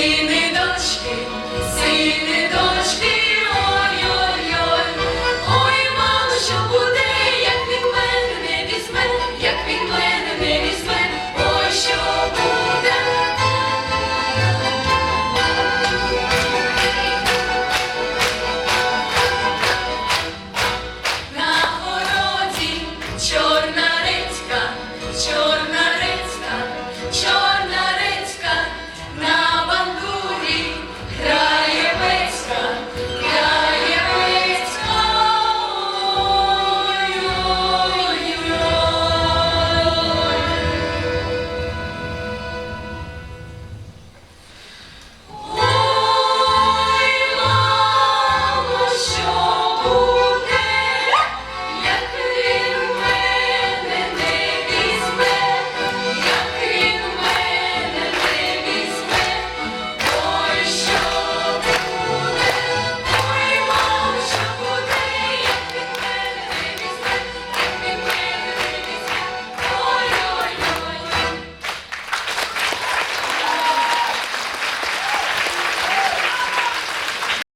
сини дочки, сини дочки, ой-ой-ой, ой, мало що буде, як від мене не візьме, як від мене не візьме.